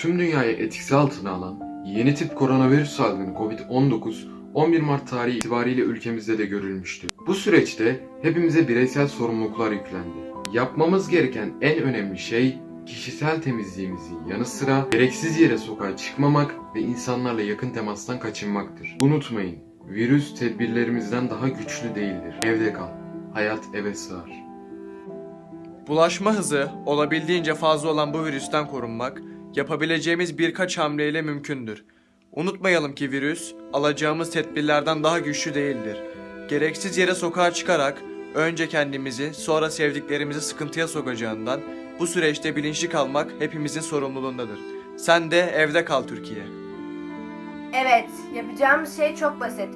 Tüm dünyayı etkisi altına alan yeni tip koronavirüs salgını COVID-19 11 Mart tarihi itibariyle ülkemizde de görülmüştü. Bu süreçte hepimize bireysel sorumluluklar yüklendi. Yapmamız gereken en önemli şey kişisel temizliğimizin yanı sıra gereksiz yere sokağa çıkmamak ve insanlarla yakın temastan kaçınmaktır. Unutmayın, virüs tedbirlerimizden daha güçlü değildir. Evde kal. Hayat eve sığar. Bulaşma hızı olabildiğince fazla olan bu virüsten korunmak yapabileceğimiz birkaç hamleyle mümkündür. Unutmayalım ki virüs alacağımız tedbirlerden daha güçlü değildir. Gereksiz yere sokağa çıkarak önce kendimizi sonra sevdiklerimizi sıkıntıya sokacağından bu süreçte bilinçli kalmak hepimizin sorumluluğundadır. Sen de evde kal Türkiye. Evet, yapacağımız şey çok basit.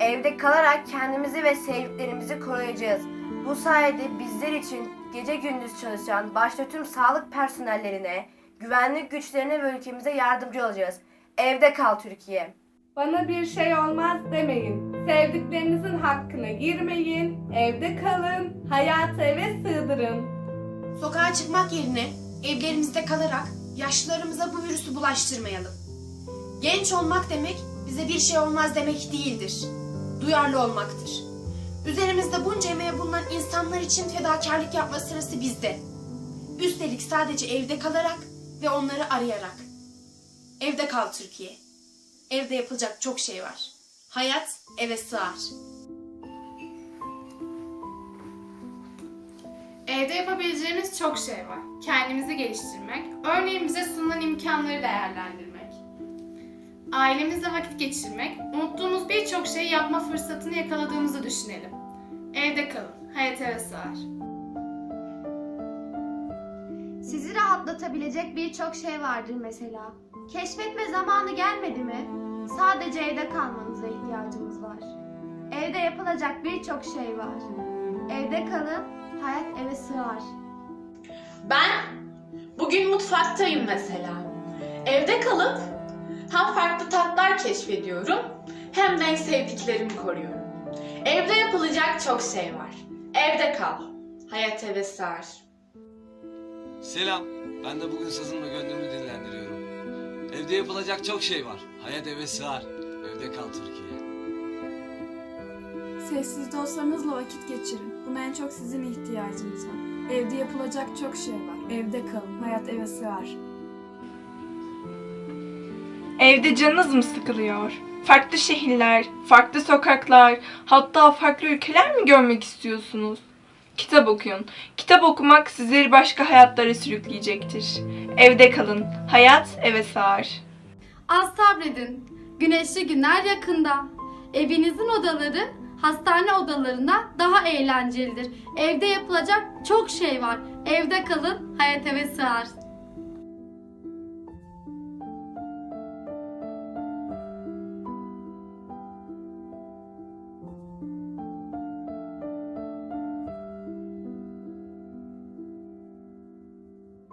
Evde kalarak kendimizi ve sevdiklerimizi koruyacağız. Bu sayede bizler için gece gündüz çalışan başta tüm sağlık personellerine, güvenlik güçlerine ve ülkemize yardımcı olacağız. Evde kal Türkiye. Bana bir şey olmaz demeyin. Sevdiklerinizin hakkına girmeyin. Evde kalın. Hayatı eve sığdırın. Sokağa çıkmak yerine evlerimizde kalarak yaşlılarımıza bu virüsü bulaştırmayalım. Genç olmak demek bize bir şey olmaz demek değildir. Duyarlı olmaktır. Üzerimizde bunca emeğe bulunan insanlar için fedakarlık yapma sırası bizde. Üstelik sadece evde kalarak ve onları arayarak. Evde kal Türkiye. Evde yapılacak çok şey var. Hayat eve sığar. Evde yapabileceğimiz çok şey var. Kendimizi geliştirmek, örneğin bize sunulan imkanları değerlendirmek. Ailemizle vakit geçirmek, unuttuğumuz birçok şeyi yapma fırsatını yakaladığımızı düşünelim. Evde kalın, hayat eve sığar. Sizi rahatlatabilecek birçok şey vardır mesela. Keşfetme zamanı gelmedi mi? Sadece evde kalmanıza ihtiyacımız var. Evde yapılacak birçok şey var. Evde kalın, hayat eve sığar. Ben bugün mutfaktayım mesela. Evde kalıp hem farklı tatlar keşfediyorum hem de sevdiklerimi koruyorum. Evde yapılacak çok şey var. Evde kal. Hayat eve sığar. Selam. Ben de bugün sazımla gönlümü dinlendiriyorum. Evde yapılacak çok şey var. Hayat eve sığar. Evde kal Türkiye. Sessiz dostlarınızla vakit geçirin. Buna en çok sizin ihtiyacınız var. Evde yapılacak çok şey var. Evde kalın. Hayat eve sığar. Evde canınız mı sıkılıyor? Farklı şehirler, farklı sokaklar, hatta farklı ülkeler mi görmek istiyorsunuz? Kitap okuyun. Kitap okumak sizleri başka hayatlara sürükleyecektir. Evde kalın. Hayat eve sığar. Az sabredin. Güneşli günler yakında. Evinizin odaları hastane odalarına daha eğlencelidir. Evde yapılacak çok şey var. Evde kalın, hayat eve sığar.